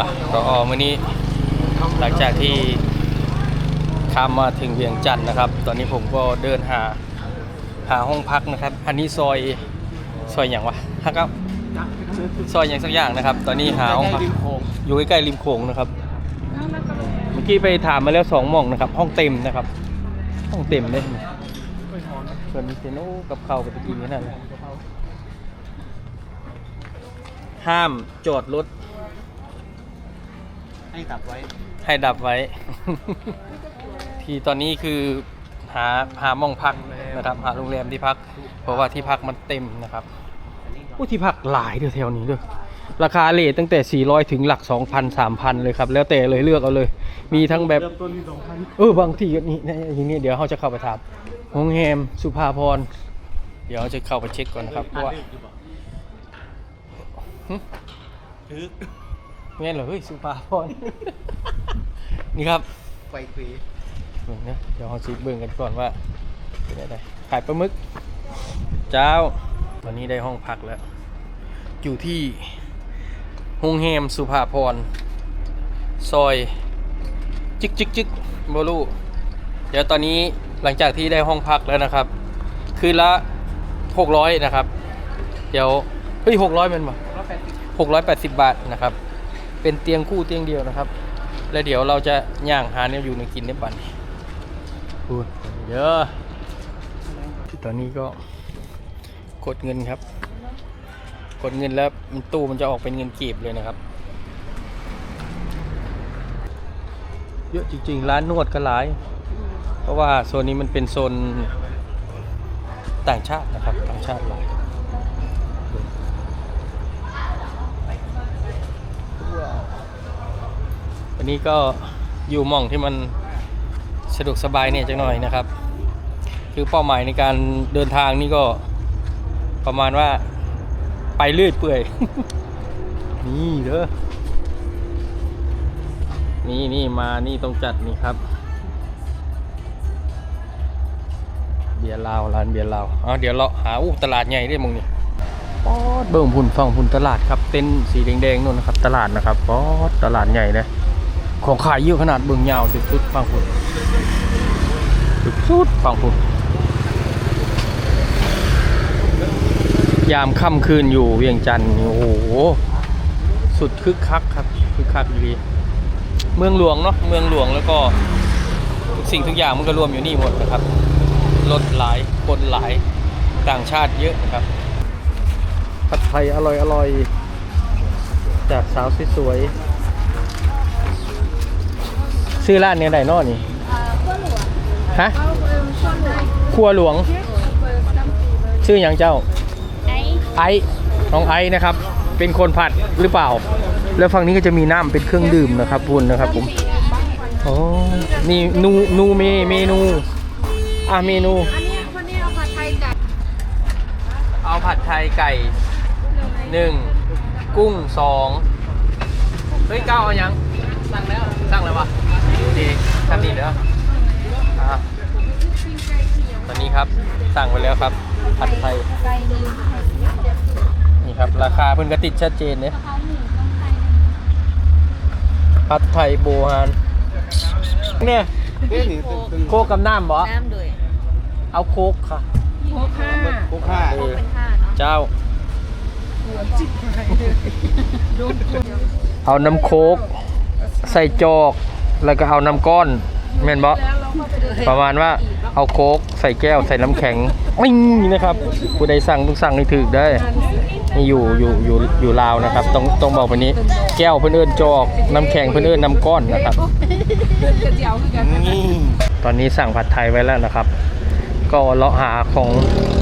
อะก็ออกมานี้หลังจากที่ข้ามมาถึงเวียงจันทร์นะครับ ตอนนี้ผมก็เดินหาหาห้องพักนะครับ อันนี้ซอยซอยอย่างวะฮักครับซอยอย่างสักอย่างนะครับ ตอนนี้หาห้องพักอยู่ใกล้ๆริมโขงนะครับ เมื่อกี้ไปถามมาแล้วสองหม่องนะครับ ห้องเต็มนะครับ ห้องเต็มเลยส่วนมีเซโน่กับข้าวกับตะกี้นี่นั่นแหละห้ามจอดรถ ให้ตับไว้ ให้ดับไว้ ที่ตอนนี้คือหาหาหม่องพักนะครับหาโรงแรมที่พัก เพราะว่าที่พักมันเต็มนะครับอู้ที่พักหลายเด้อแถวนี้เด้อราคาเลทตั้งแต่ 400 ถึงหลัก 2,000 3,000 เลยครับ แล้วแต่เลยเลือกเอาเลย มีทั้งแบบเริ่มต้นที่สองพันเออบางที่ก็นี่นี่อย่างนี้เดี๋ยวเขาจะเข้าไปถามโรงแรมสุภาพร เดี๋ยวเราจะเข้าไปเช็คก่อนนะครับว่าหึถือ แม่นเหรอเฮ้ยสุภาพร นี่ครับไฟเควเบิ่งนะเดี๋ยวเราซีเบิ่งกันก่อนว่าเป็นอะไรขายปลาหมึก เจ้า ตอนนี้ได้ห้องพักแล้ว อยู่ที่โรงแรมสุภาพร ซอยจิกจิกจิกโบลูเดี๋ยวตอนนี้หลังจากที่ได้ห้องพักแล้วนะครับ คืนละ 600 นะครับ เดี๋ยว เฮ้ย 600มันบ่ร้อยแปดสิบ680 บาทนะครับ เป็นเตียงคู่เตียงเดียวนะครับ แล้วเดี๋ยวเราจะย่างหาเนี่ยอยู่ในกินได้ปันพูดเยอะตอนนี้ก็กดเงินครับ กดเงินแล้วมันตู้มันจะออกเป็นเงินกีบเลยนะครับ เยอะจริง ๆ ร้านนวดก็หลาย เพราะว่าโซนนี้มันเป็นโซนต่างชาตินะครับ ต่างชาติหลาย นนี้ก็อยู่ม่องที่มันสะดวกสบายเนี่ยจังหน่อยนะครับ คือเป้าหมายในการเดินทางนี่ก็ประมาณว่าไปเลื่อยเปื่อย นี่เด้อนี่นี่มานี่ต้องจัดนี่ครับ เบียร์ลาวร้านเบียร์ลาวอ๋อเดี๋ยวเราหาอู้ตลาดใหญ่ได้มองนี่ป๊อดเบิ่งพุ่นฟังพุ่นตลาดครับเต้นสีแดงๆนู่นนะครับ ตลาดนะครับป๊อดตลาดใหญ่เลย ของขายเยอะขนาดเบิ่งยาวสุดๆฟังพุ่นสุดๆฟังพุ่นยามค่ำคืนอยู่เวียงจันทร์โอ้โหสุดคึกคักครับคึกคักดีเมืองหลวงเนาะเมืองหลวงแล้วก็ทุกสิ่งทุกอย่างมันก็รวมอยู่นี่หมดนะครับรถหลายคนหลายต่างชาติเยอะนะครับผัดไทยอร่อยอร่อยจากสาวสวยๆ ชื่อร้านเนี่ยไดนอนี่ฮะครัวหลวง ชื่ออย่างเจ้า ไอซ์น้องไอซ์นะครับ เป็นคนผัดหรือเปล่า แล้วฝั่งนี้ก็จะมีน้ำเป็นเครื่องดื่มนะครับคุณนะครับผมอ๋อนี่นูนูเมเมนูอะเมนูอันเนี้ยคนนี้เอาผัดไทยไก่เอาผัดไทยไก่หนึ่งกุ้งสองเฮ้ยเก้าเอายังสั่งแล้วสั่งแล้ววะ ดีทำดีเด้ออะตอนนี้ครับสั่งไปแล้วครับ ผัดไทยไก่หนึ่งนี่ครับ ราคาเพิ่นก็ติดชัดเจนเนี่ยกะเพราหมูต้องไทยผัดไทยโบฮานเนี่ยเอ๊ะนี่ตึงโคกกับน้ำบ่น้ำด้วยเอาโคกค่ะ โคค่าโคกห้าเออเป็นค่าเนาะเจ้าเอาน้ำโคก ใส่จอก แล้วก็เอาน้ำก้อนแม่นบ่ประมาณว่าเอาโคกใส่แก้วใส่น้ำแข็งไม่นะครับผู้ใดสั่งต้องสั่งให้ถูกได้นี่อยู่อยู่อยู่อยู่ลาวนะครับ ต้องต้องบอกแบบนี้ แก้วเพื่นเอินจอกน้ำแข็งเพื่นเอินน้ำก้อนนะครับนี่ตอนนี้สั่งผัดไทยไว้แล้วนะครับ ก็เลาะหาของ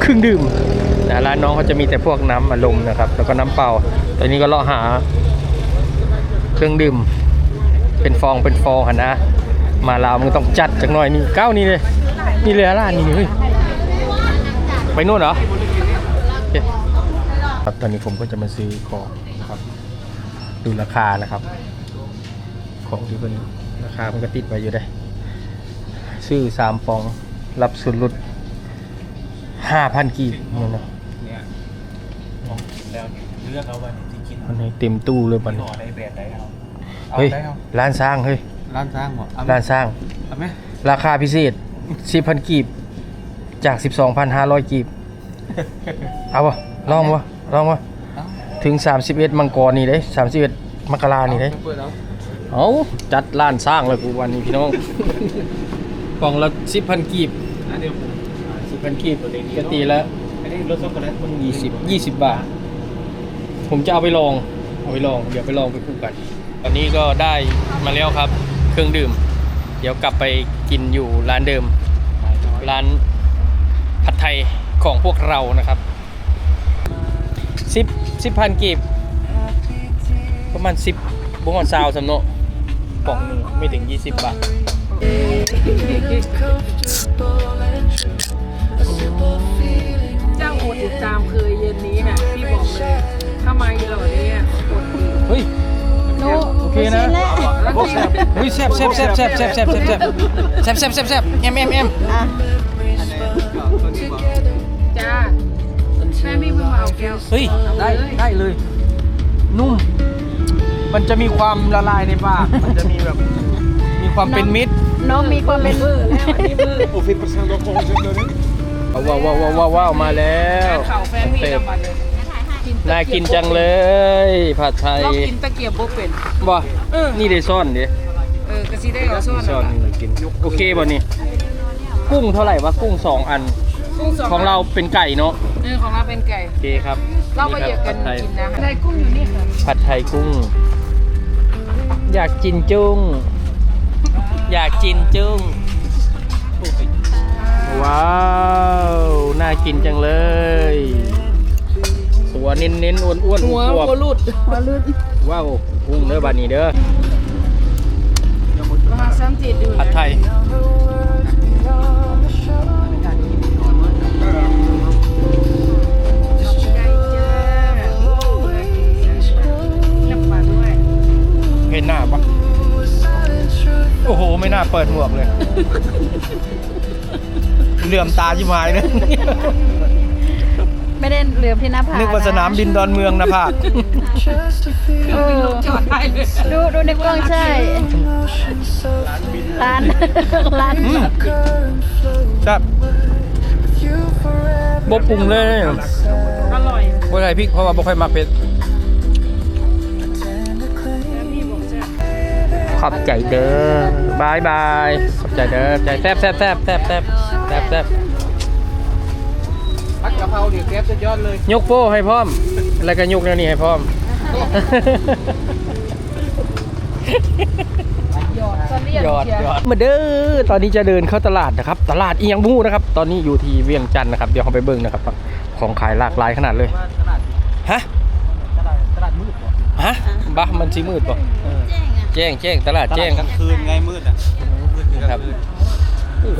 เครื่องดื่มนะร้านน้องเขาจะมีแต่พวกน้ำอารมณ์นะครับ แล้วก็น้ำเปล่าตอนนี้ก็เลาะหาเครื่องดื่ม เป็นฟองเป็นฟองหันนะ มาลาวมึงต้องจัดจักหน่อยนี่เก้านี่เลยนี่เลยร้านนี่เฮ้ยไปนู่นเหรอโอเคครับตอนนี้ผมก็จะมาซื้อของนะครับ ดูราคานะครับ ของที่เป็นราคามันก็ติดไว้อยู่ได้ ซื้อสามฟอง รับส่วนลดห้าพันกีบเนี่ยนะเนี่ยแล้วเลือกเอาวันที่กินอันนี้เต็มตู้เลยบัดนต่อได้แบรนด์ได้ เอาเอาเฮ้ยได้เอาร้านสร้างเฮ้ย ร้านสร้างหมดเอาไหมร้านสร้าง เอาไหมราคาพิเศษ10,000กีบ จาก12,500กีบ เอาวะลองวะลองวะเอาถึง31มังกรนี่เด้31มกรานี่เด้เปิดเอาเอาจัดร้านสร้างเลยกูวันนี้พี่น้องกล่องละ10,000กีบอันเดียวผม10,000กีบปกติแล้วอันนี้รสช็อกโกแลตมัน20 20บาท ผมจะเอาไปลอง เอาไปลอง เดี๋ยวไปลองไปคู่กัน ตอนนี้ก็ได้มาแล้วครับ เครื่องดื่ม เดี๋ยวกลับไปกินอยู่ร้านเดิม ร้านผัดไทยของพวกเรานะครับสิบสิบพันกีบประมาณสิบบงอนซาวสำโนกล่องหนึ่งไม่ถึง 20 บาทเจ้าอดติดตามเคยเย็นนี้น่ะพี่บอกเลยถ้ามาเย็นเหล่านี้ โนโอเคนะแล้วก็เฮ้ยแซ่บแซ่บแซ่บแซ่บแซ่บแซ่บแซ่บแซ่บแซ่บแซ่บแซ่บแซ่บเอ็มเอ็มเอ็มตัวนี้บอกจ้าแม่พี่เพิ่งมาเอาแก้วเฮ้ยได้ได้เลย นุ่ม มันจะมีความละลายในปากมันจะมีแบบมีความเป็นมิตรน้องมีความเป็นมือแล้วอันนี้มือโอฟิศเปอร์เซ็นต์ก็คงจะเลยว้าวว้าวว้าวว้าวว้าวมาแล้วเข่าแฟนพี่ลำบันเลย น่ากินจังเลยผัดไทยเรากินตะเกียบโบเป็น บ่นี่ได้ซ่อนดิเออกระซีได้เอาซ่อนซ่อนนี่กินโอเคบ่นี่กุ้งเท่าไหร่วะกุ้งสองอัน กุ้งสองของเราเป็นไก่เนาะเออของเราเป็นไก่ โอเคครับเราไปเหยียบกันกินนะได้กุ้งอยู่นี่ค่ะผัดไทยกุ้ง อยากกินจุ้ง อยากกินจุ้ง ว้าว น่ากินจังเลย ตัวเน้นเน้นๆอ้วนอ้วนหัวอวบหัวหลุดหัวหลุดว้าวกุ้งเด้อบานนี้เด้อมาซ้ำจีดดูผัดไทยไก่จ้าน้ำปลาด้วยเห็นหน้าปะโอ้โห ไม่น่าเปิดหมวกเลย เหลื่อมตาจิมายเลยไม่ได้เหลือ ที่หน้าผากนึกว่าสนามบินดอนเมืองนะภาค เออจอดได้เลยดูดูในกล้องใช่ร้านร้านอืม ครับบปรุงเลยอร่อยบ่ใส่พริกเพราะว่าบ่ค่อยมักเผ็ดขอบใจเด้อบายบายขอบใจเด้อใจแซ่บแซ่บแซ่บแซ่บแซ่บแซ่บแซ่บผัดกะ เพราเนี่ยแซ่บสุดยอดเลยยกโป้ให้พร้อม แล้วก็ยกแนวนี้ให้พร้อมหยอดตอนนี้ยอดยอดมาเด้อตอนนี้จะเดินเข้าตลาดนะครับ ตลาดอีหยังบูนะครับ ตอนนี้อยู่ที่เวียงจันทร์นะครับ เดี๋ยวเราไปเบิ่งนะครับ ของขายหลากหลายขนาดเลยฮะตลาดตลาดมืดเหรอฮะบ้ามันสีมืดป่ะแจ้งแจ้งตลาดตลาแจ้ดงกลางคืนไงมืดอะมืดคือกลางคืน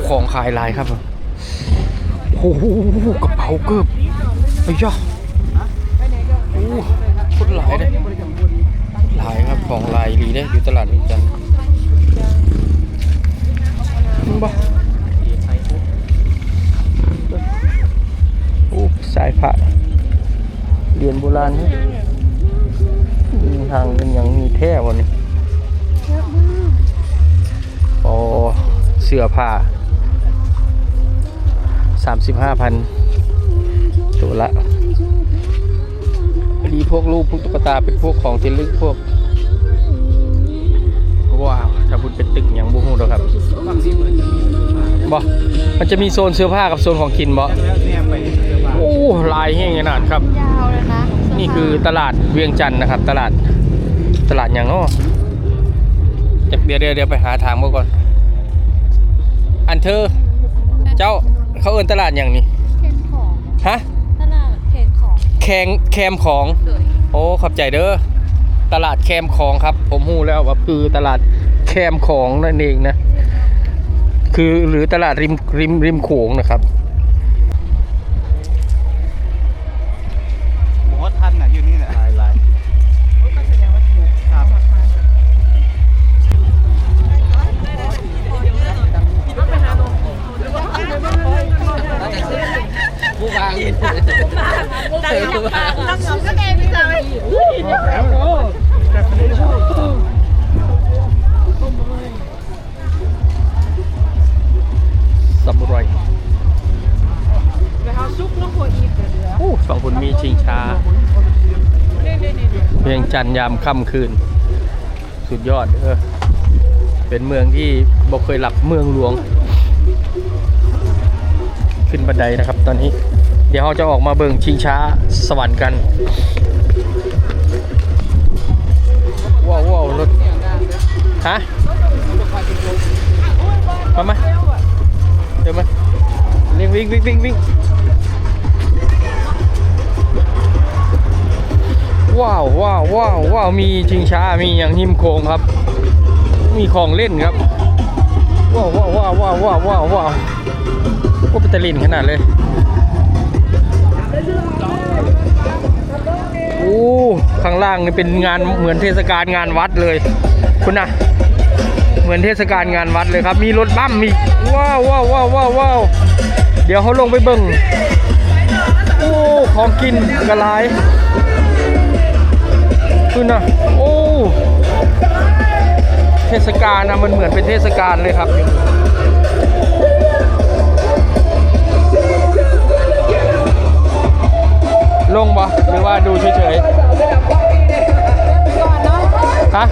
ของขายหลายครับโอ้โหกระเป๋าเกือบไอ้ย่าโอ้คนหลายเลยหลายครับของลายดีเลยอยู่ตลาดเวียงจันทร์มึงบ่โอ้สายผ้าเรียนโบราณนี่ทางเป็นอย่างมีแท้วันนี้อ๋อเสื้อผ้า สามสิบห้าพันตัวละพอดีพวกรูปพวกตุ๊กตาเป็นพวกของที่ระลึกพวกว้าวถ้าพูดเป็นตึกอย่างบูฮูดอกครับฝั่งนี้เหมือนจะมีเสื้อผ้าบ่มันจะมีโซนเสื้อผ้ากับโซนของกินบ่แล้วเนี่ยไปเสื้อผ้าโอ้ลายแห้งขนาดครับยาวเลยนะนี่คือตลาดเวียงจันทร์นะครับ ตลาดตลาดอย่างเนาะเดี๋ยวเดี๋ยวเดี๋ยวไปหาทางมาก่อน อันเธอ เจ้า เขาเอินตลาดอย่างนี้เคนของ ฮะ ตลาดเคนของแคงแคมของโอ้ขอบใจเด้อ ตลาดแคมของครับ ผมหู้แล้วว่าคือตลาดแคมของนั่นเองนะ คือหรือตลาดริมริมริมโขงนะครับ ผู้บางตั้งผู้บางตั้งผู้ก็แกมีใจซามูไรฝั่งคุณมีชิงช้าเพียงจันยามค่ำคืน สุดยอดเออเป็นเมืองที่บอกเคยหลับเมืองหลวง ขึ้นบันไดนะครับตอนนี้ เดี๋ยวเราจะออกมาเบิ่งชิงช้าสวรรค์กันว้าวว้าวรถฮะมามาเดี๋ยวมาเรียงวิ่งวิ่งวิ่งวิ่งว้าวว้าวว้าวว้าวมีชิงช้ามีอย่างหิมโคงครับ มีของเล่นครับว้าวว้าวว้าวว้าวว้าวว้าวว้าวก็เป็นตะลินขนาดเลย ข้างล่างนี่เป็นงานเหมือนเทศกาลงานวัดเลย คุณนะเหมือนเทศกาลงานวัดเลยครับ มีรถบั้มมีว้าวว้าวว้าวว้าววาวเดี๋ยวเขาลงไปเบิ่งโอ้ของกินกระไรคุณนะโอ้เทศกาลนะมันเหมือนเป็นเทศกาลเลยครับ ลงบ่หรือว่าดูเฉยๆฮะ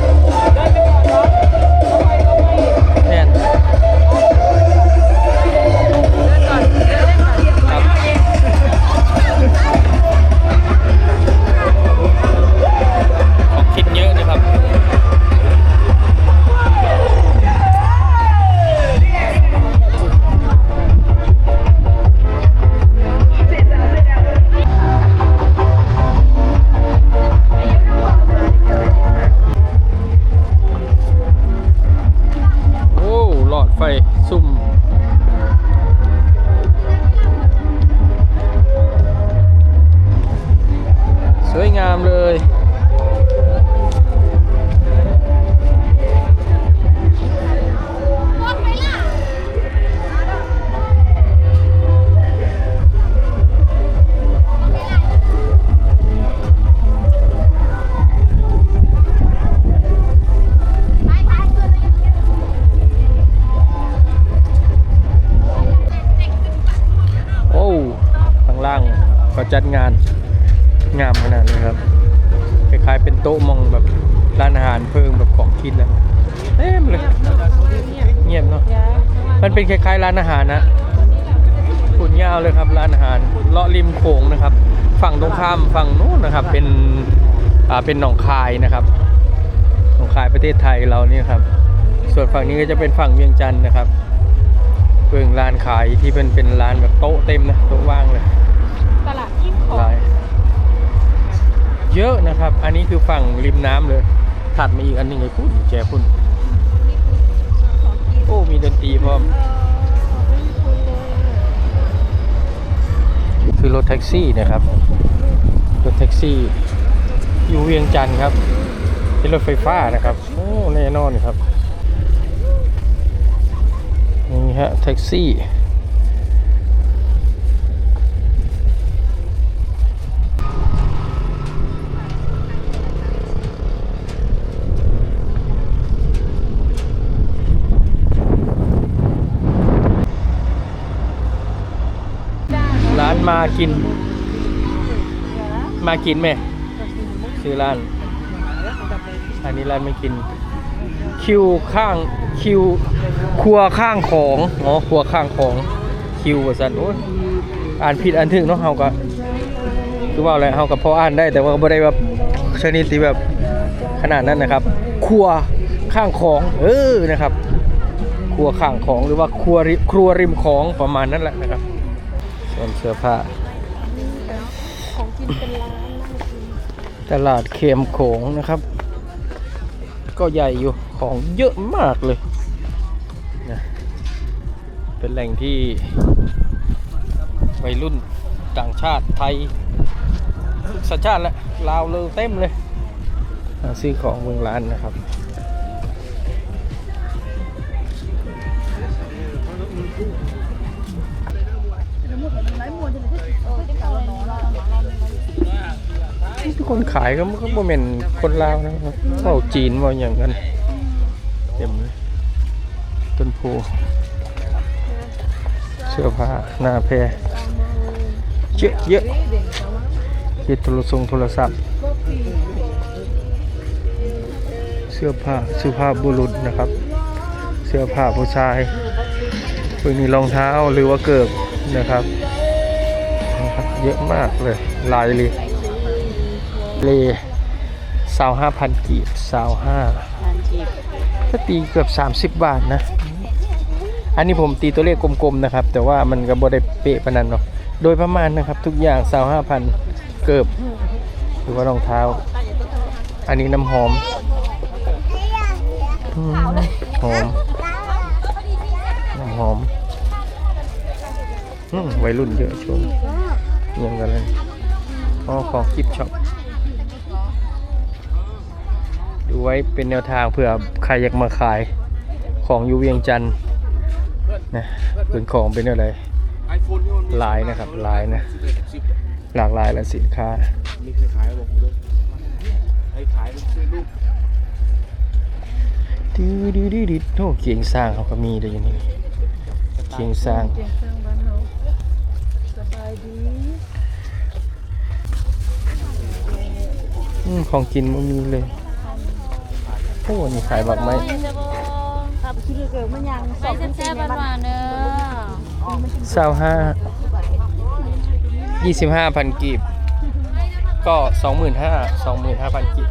จัดงานงามขนาดนี้ครับคล้ายๆเป็นโต๊ะมองแบบร้านอาหารเพิ่มแบบของกินนะเต็มเลยเงียบเนาะมันเป็นคล้ายๆร้านอาหารนะขุนยาวเลยครับร้านอาหารเลาะริมโขงนะครับ ฝั่งตรงข้ามฝั่งนู้นนะครับ เป็นอ่าเป็นหนองคายนะครับหนองคายประเทศไทยเราเนี่ยครับ ส่วนฝั่งนี้ก็จะเป็นฝั่งเวียงจันทร์นะครับเบิ่งร้านขายที่เป็นเป็นร้านแบบโต๊ะเต็มนะโต๊ะว่างเลยตลาด ลายเยอะนะครับ อันนี้คือฝั่งริมน้ำเลย ถัดมาอีกอันหนึงไอ้พุ่นแจพุ่นโอ้ มีดนตรีพร้อม คือรถแท็กซี่นะครับ รถแท็กซี่ อยู่เวียงจันทร์ครับเป็นรถไฟฟ้านะครับ โอ้แน่นอนครับ นี่ฮะแท็กซี่ มากิน มากินไหมซื้อร้าน อันนี้ร้านไม่กิน คิวข้างคิวครัวข้างของอ๋อครัวข้างของคิวสันโอ้อ่านผิดอ่านถึงเนาะเฮาก็คือว่าอะไรเฮากับพออ่านได้แต่ว่าบ่ได้แบบชนิดที่แบบขนาดนั้นนะครับ ครัวข้างของ เออนะครับ ครัวข้างของหรือว่าครัวริครัวริมของประมาณนั้นแหละนะครับ ส่วนเสื้อผ้า ของกินเป็นร้านนั่งกินตลาดเค็มโขงนะครับ ก็ใหญ่อยู่ของเยอะมากเลยนะเป็นแหล่งที่วัยรุ่นต่างชาติไทยทุกสัญชาติแหละลาวเลยเต็มเลยมาซื้อของเมืองร้านนะครับ คนขายก็ก็บ่แม่นคนลาวนะครับเว้าจีนเว้าอย่างกันเต็มเลยต้นโพเสื้อผ้าหน้าแพรเยอะเยอะคิดโทรศัพท์โทรศัพท์สื้อผ้าสุภาพบุรุษนะครับ เสื้อผ้าผู้ชายพวกนี้รองเท้าหรือว่าเกิบนะครับนะครับเยอะมากเลยลายเลย เลสาวห้าพันกีบสาวห้าพันจีบก็ตีเกือบ 30 บาทนะ อันนี้ผมตีตัวเลขกลมๆนะครับ แต่ว่ามันก็บ่ได้เป๊ะปานนั้นเนาะโดยประมาณนะครับ ทุกอย่างสาวห้าพันเกือบหรือว่ารองเท้า อันนี้น้ำหอมอืมหอมน้ำหอมอืมวัยรุ่นเยอะช่วงเงียงกันเลยอ๋อของกิฟช็อป ดูไว้เป็นแนวทางเผื่อใครอยากมาขายของอยู่เวียงจันทร์นะเป็นของเป็นอะไรหลายนะครับหลายนะ หลากหลายและสินค้ามีเคยขายบอกกูด้วยไอ้ขายมันซื้อลูกดื้อดื้อดื้อดื้อโอ้เกียงสร้างเขาก็มีด้วยอย่างนี้เกียงสร้างของกินมันมีเลย อ้นี่ขายบักไม้ครับคิดเกิดมันยังสไปแซ่บๆหวานๆเด้อเศร้าห้ายี่สิบห้าพันกีบ ก็สองหมื่นห้าสองหมื่นห้าพันกีบ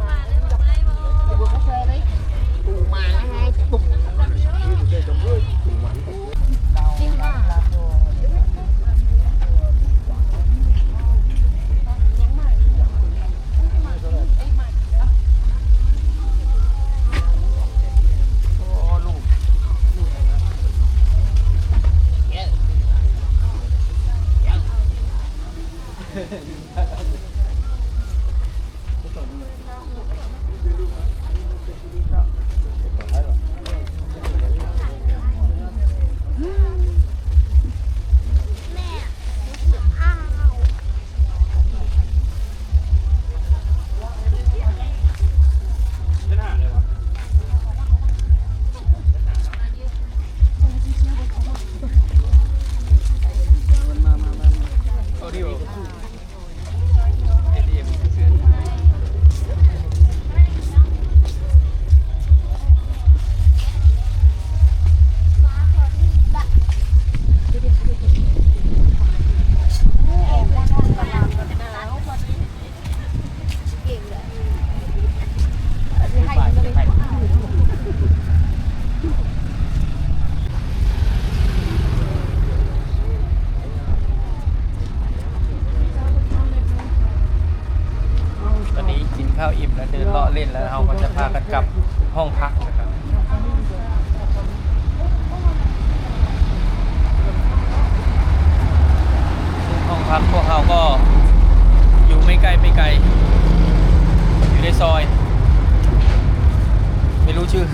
ล่นแล้วเราก็จะพากันกลับห้องพักนะครับห้องพักพวกเราก็อยู่ไม่ไกลไม่ไกล อยู่ในซอย ไม่รู้ชื่อ